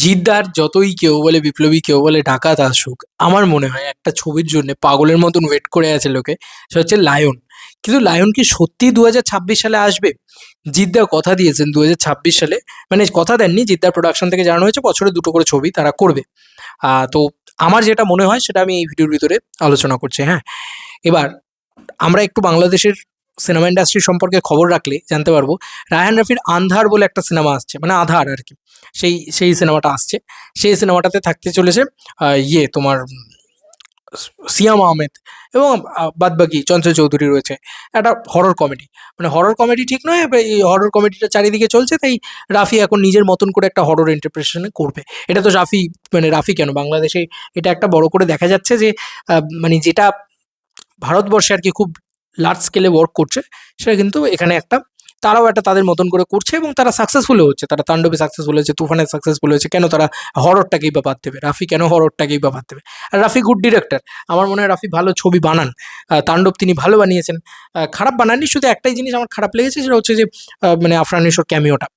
জিদ্দার যতই কেউ বলে, বিপ্লবী কেউ বলে, ডাকাত আসুক, আমার মনে হয় একটা ছবির জন্য পাগলের মতন ওয়েট করে আছে লোকে, সেটা হচ্ছে লায়ন। কিন্তু লায়ন কি সত্যি দু হাজার ছাব্বিশ সালে আসবে? জিদ্দা কথা দিয়েছেন দু হাজার ছাব্বিশ সালে মানে কথা দেননি, জিদ্দার প্রোডাকশন থেকে জানানো হয়েছে, বছরে দুটো করে ছবি তারা করবে। তো আমার যেটা মনে হয়, সেটা আমি এই ভিডিওর ভিতরে আলোচনা করছি হ্যাঁ। এবার আমরা একটু বাংলাদেশের সিনেমা ইন্ডাস্ট্রি সম্পর্কে খবর রাখলে জানতে পারব, রায়হান রাফির আন্ধার বলে একটা সিনেমা আসছে মানে আধার আর কি, সেই সেই সিনেমাটা আসছে, সেই সিনেমাটাতে থাকতে চলেছে ইয়ে তোমার সিয়াম আহমেদ এবং বাদবাকি চঞ্চল চৌধুরী রয়েছে, একটা হরর কমেডি মানে হরর কমেডি ঠিক নয় এই হরর কমেডিটা চারিদিকে চলছে, তাই রাফি এখন নিজের মতন করে একটা হরর ইন্টারপ্রিটেশনে করবে, এটা তো রাফি মানে রাফি কেন, বাংলাদেশে এটা একটা বড় করে দেখা যাচ্ছে যে মানে যেটা ভারতবর্ষে আর কি খুব লার্জ স্কেলে ওয়ার্ক করছে, সেটা কিন্তু এখানে একটা, তারাও একটা তাদের মতন করে করছে এবং তারা সাকসেসফুল হচ্ছে, তারা তাণ্ডবে সাকসেসফুল হয়েছে, তুফানে সাকসেসফুল হয়েছে, কেন তারা হররটাকেই বা বাদ দেবে? রাফি কেন হররটাকেই বা বাদ দেবে? আর রাফি গুড ডিরেক্টর আমার মনে হয় রাফি ভালো ছবি বানান তাণ্ডব তিনি ভালো বানিয়েছেন খারাপ বানাননি, শুধু একটাই জিনিস আমার খারাপ লেগেছে, সেটা হচ্ছে যে মানে আফরানিসোর ক্যামিওটা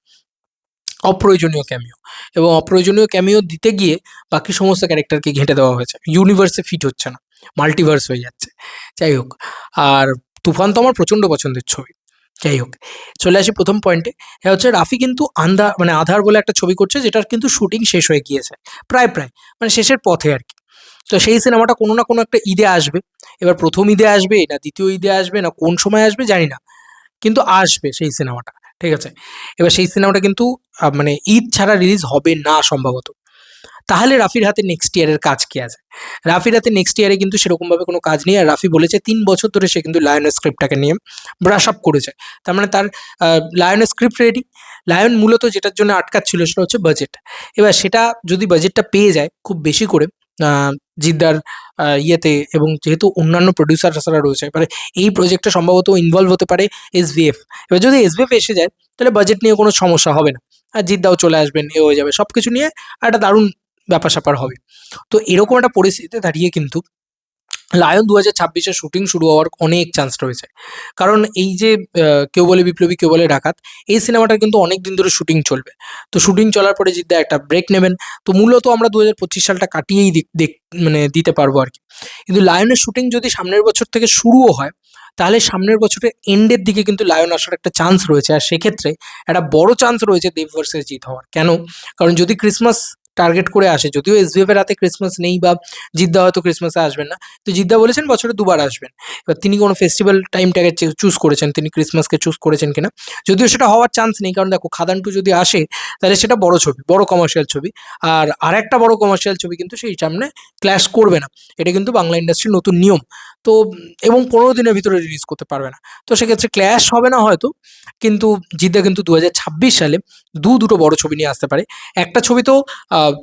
অপ্রয়োজনীয় ক্যামিও এবং অপ্রয়োজনীয় ক্যামিও দিতে গিয়ে বাকি সমস্ত ক্যারেক্টারকে ঘেঁটে দেওয়া হয়েছে ইউনিভার্সে ফিট হচ্ছে না মাল্টিভার্স হয়ে যাচ্ছে, যাই হোক, আর তুফান তো আমার প্রচণ্ড পছন্দের ছবি। যাই হোক, চলে আসি প্রথম পয়েন্টে হচ্ছে রাফি কিন্তু আন্ধা মানে আধার বলে একটা ছবি করছে যেটার কিন্তু শুটিং শেষ হয়ে গিয়েছে। প্রায় প্রায় মানে শেষের পথে আর কি। তো সেই সিনেমাটা কোনো না কোনো একটা ঈদে আসবে। এবার প্রথম ঈদে আসবে, না দ্বিতীয় ঈদে আসবে, না কোন সময় আসবে জানি না। কিন্তু আসবে সেই সিনেমাটা, ঠিক আছে? এবার সেই সিনেমাটা কিন্তু মানে ঈদ ছাড়া রিলিজ হবে না সম্ভবত। তাহলে রাফির হাতে নেক্সট ইয়ারের কাজ কি আছে? রাফির হাতে নেক্সট ইয়ারে কিন্তু সেরকমভাবে কোনো কাজ নেই। আর রাফি বলেছে, তিন বছর ধরে সে কিন্তু লায়নের স্ক্রিপ্টটাকে নিয়ে ব্রাশ আপ করেছে। তার মানে তার লায়নের স্ক্রিপ্ট রেডি লায়ন মূলত যেটার জন্য আটকাচ্ছিল সেটা হচ্ছে বাজেট এবার সেটা যদি বাজেটটা পেয়ে যায় খুব বেশি করে জিদ্দার ইয়েতে এবং যেহেতু অন্যান্য প্রডিউসাররা রয়েছে, এবারে এই প্রজেক্টে সম্ভবত ইনভলভ হতে পারে এসভিএফ এবার যদি এসভিএফ এসে যায়, তাহলে বাজেট নিয়ে কোনো সমস্যা হবে না। আর জিদ্দাও চলে আসবেন এ হয়ে যাবে। সব কিছু নিয়ে একটা দারুণ ব্যাপার স্যাপার হবে। তো এরকম একটা পরিস্থিতিতে দাঁড়িয়ে কিন্তু লায়ন দু হাজার ছাব্বিশে শুটিং শুরু হওয়ার অনেক চান্স রয়েছে। কারণ এই যে কেউ বলে বিপ্লবী, কেউ বলে ডাকাত, এই সিনেমাটার কিন্তু অনেক দিন ধরে শুটিং চলবে। তো শুটিং চলার পরে জিদ্দা একটা ব্রেক নেবেন। তো মূলত আমরা দু হাজার পঁচিশ সালটা কাটিয়েই দেখ মানে দিতে পারব আর কি। কিন্তু লায়নের শুটিং যদি সামনের বছর থেকে শুরুও হয়, তাহলে সামনের বছরের এন্ডের দিকে কিন্তু লায়ন আসার একটা চান্স রয়েছে। আর সেক্ষেত্রে একটা বড় চান্স রয়েছে দেব ভার্সেস জিত হওয়ার। কেন? কারণ যদি ক্রিসমাস টার্গেট করে আসে। যদিও এসবিএফ এর রাতে ক্রিসমাস নেই বা জিদ্দা হয়তো ক্রিসমাসে আসবেন না। তো জিদ্দা বলেছেন বছরে দুবার আসবেন। এবার তিনি কোনো ফেস্টিভ্যাল টাইমটাকে চুজ করেছেন, তিনি ক্রিসমাসকে চুজ করেছেন কিনা? যদিও সেটা হওয়ার চান্স নেই, কারণ দেখো খাদান টু যদি আসে, তাহলে সেটা বড় ছবি, বড় কমার্শিয়াল ছবি। আর আরেকটা বড় কমার্শিয়াল ছবি কিন্তু সেই সামনে ক্ল্যাশ করবে না। এটা কিন্তু বাংলা ইন্ডাস্ট্রির নতুন নিয়ম। তো, এবং পনেরো দিনের ভিতরে রিলিজ করতে পারবে না। তো সেক্ষেত্রে ক্ল্যাশ হবে না হয়তো, কিন্তু জিদ্দা কিন্তু দু হাজার ছাব্বিশ সালে দু দুটো বড় ছবি নিয়ে আসতে পারে। একটা ছবি তো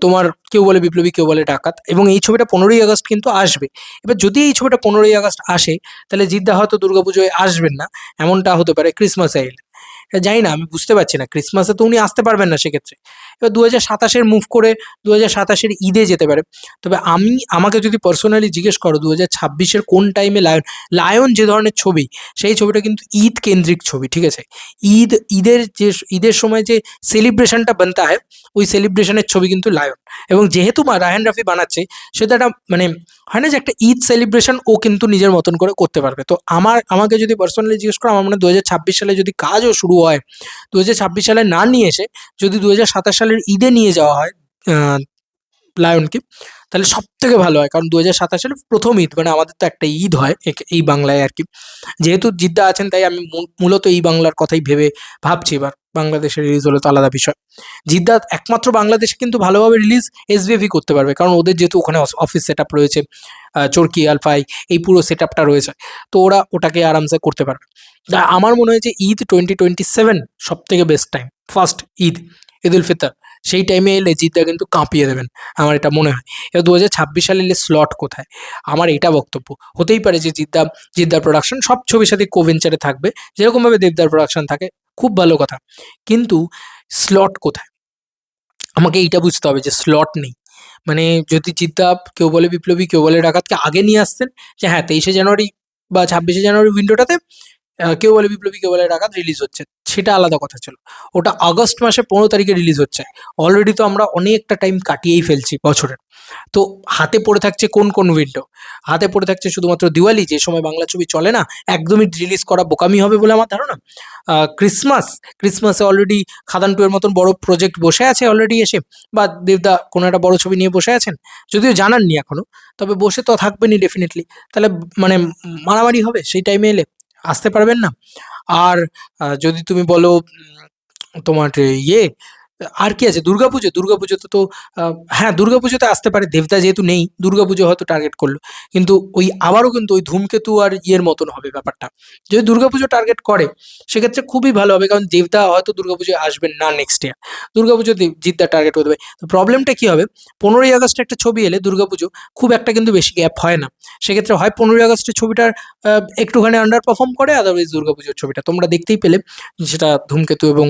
তোমার কেউ বলে বিপ্লবী, কেউ বলে ডাকাত এবং এই ছবিটা পনেরোই আগস্ট কিন্তু আসবে। এবার যদি এই ছবিটা পনেরোই আগস্ট আসে, তাহলে জিদ্দা হয়তো দুর্গাপুজোয় আসবেন না, এমনটা হতে পারে ক্রিসমাস আইল। জানি না, আমি বুঝতে পারছি না, ক্রিসমাসে তো উনি আসতে পারবেন না সেক্ষেত্রে। এবার দু হাজার সাতাশের মুভ করে দু হাজার সাতাশের ঈদে যেতে পারে। তবে আমি, আমাকে যদি পার্সোনালি জিজ্ঞেস করো দু হাজার ছাব্বিশের কোন টাইমে লায়ন লায়ন যে ধরনের ছবি, সেই ছবিটা কিন্তু ঈদ কেন্দ্রিক ছবি, ঠিক আছে? ঈদ, ঈদের যে, ঈদের সময় যে সেলিব্রেশনটা বানতে হয়, ওই সেলিব্রেশনের ছবি কিন্তু লায়ন এবং যেহেতু মা রায়হান রাফি বানাচ্ছে, সেটা একটা মানে হয় না যে একটা ঈদ সেলিব্রেশন ও কিন্তু নিজের মতন করে করতে পারবে। তো আমার, আমাকে যদি পার্সোনালি জিজ্ঞেস করো, আমার মনে দু সালে যদি কাজও শুরু হয় দু হাজার ছাব্বিশ সালে না নিয়ে এসে যদি দু সাতাশ সালের ঈদে নিয়ে যাওয়া হয় লায়নকে। তাহলে সব থেকে ভালো হয়, কারণ দু হাজার সাতাশ সালে প্রথম ঈদ মানে আমাদের তো একটা ঈদ হয় এই বাংলায় আর কি। যেহেতু জিদ্দা আছেন, তাই আমি মূল- মূলত এই বাংলার কথাই ভেবে ভাবছি, এবার বাংলাদেশের রিলিজ হলে তো আলাদা বিষয়। জিদ্দা একমাত্র বাংলাদেশে কিন্তু ভালোভাবে রিলিজ এসবিএফই করতে পারবে, কারণ ওদের যেহেতু ওখানে অফিস সেট আপ রয়েছে চরকি আলফাই এই পুরো সেট আপটা রয়েছে, তো ওরা ওটাকে আরামসে করতে পারবে। আমার মনে হয় যে ঈদ টোয়েন্টি টোয়েন্টি সেভেন সব থেকে best time first Eid. Eid ul Fitr, সেই টাইমে এলে জিদ্দা কিন্তু কাঁপিয়ে দেবেন, আমার এটা মনে হয়। এবার দু হাজার ছাব্বিশ সালে এলে স্লট কোথায়? আমার এটা বক্তব্য। হতেই পারে যে জিদ্দা, জিদ্দার প্রোডাকশন সব ছবির সাথে কোভেঞ্চারে থাকবে, যেরকমভাবে দেবদার প্রোডাকশন থাকে, খুব ভালো কথা। কিন্তু স্লট কোথায়? আমাকে এইটা বুঝতে হবে যে স্লট নেই। মানে যদি জিদ্দা, কেউ বলে বিপ্লবী, কেউ বলে ডাকাতকে আগে নিয়ে আসতেন, যে হ্যাঁ তেইশে জানুয়ারি বা ছাব্বিশে জানুয়ারি উইন্ডোটাতে কেউ বলে বিপ্লবী কেউ বলে ডাকাত রিলিজ হচ্ছে। সেটা আলাদা কথা ছিল। ওটা আগস্ট মাসে পনেরো তারিখে রিলিজ হচ্ছে। অলরেডি তো আমরা অনেকটা টাইম কাটিয়েই ফেলছি বছরের। তো হাতে পড়ে থাকছে কোন কোন উইন্ডো হাতে পড়ে থাকছে শুধুমাত্র দিওয়ালি, যে সময় বাংলা ছবি চলে না, একদমই রিলিজ করা বোকামি হবে বলে আমার ধারণা। ক্রিসমাস ক্রিসমাসে অলরেডি খাদান টু এর মতন বড় প্রজেক্ট বসে আছে অলরেডি এসে, বা দেবদা কোনো একটা বড় ছবি নিয়ে বসে আছেন? যদিও জানাননি এখনও, তবে বসে তো থাকবেনই ডেফিনেটলি তাহলে মানে মারামারি হবে সেই টাইমে এলে? আসতে পারবেন না। আর যদি তুমি বলো তোমার ইয়ে আর কি আছে? দুর্গাপুজো? দুর্গাপুজোতে তো হ্যাঁ দুর্গাপুজোতে আসতে পারে, দেবতা যেহেতু নেই, দুর্গাপুজো হয়তো টার্গেট করল। কিন্তু ওই, আবারও কিন্তু ওই ধূমকেতু আর ইয়ের মতন হবে ব্যাপারটা। যদি দুর্গাপুজো টার্গেট করে, সেক্ষেত্রে খুবই ভালো হবে, কারণ দেবতা হয়তো দুর্গাপুজোয় আসবেন না নেক্সট ইয়ার দুর্গাপুজো জিদ্দা টার্গেট হয়ে দেবে তো প্রবলেমটা কি হবে? পনেরোই আগস্টে একটা ছবি এলে দুর্গাপুজো খুব একটা কিন্তু বেশি গ্যাপ হয় না। সেক্ষেত্রে হয় পনেরোই আগস্টের ছবিটার একটুখানি আন্ডার পারফর্ম করে আদারওয়াইজ দুর্গাপুজোর ছবিটা। তোমরা দেখতেই পেলে সেটা ধূমকেতু এবং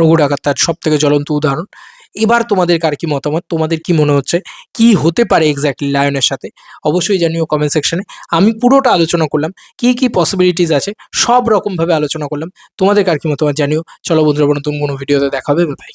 রঘু ডাকাত তার সব থেকে জ্বলন্ত উদাহরণ। এবার তোমাদের কার কি মতামত? তোমাদের কি মনে হচ্ছে? কি হতে পারে এক্স্যাক্টলি লায়নের সাথে? অবশ্যই জানিও কমেন্ট সেকশনে আমি পুরোটা আলোচনা করলাম। কি কি পসিবিলিটিস আছে? সব রকমভাবে আলোচনা করলাম। তোমাদের কার কি মতামত জানিও? চলো বন্ধুরা, নতুন কোনো ভিডিওতে দেখাবে ভাই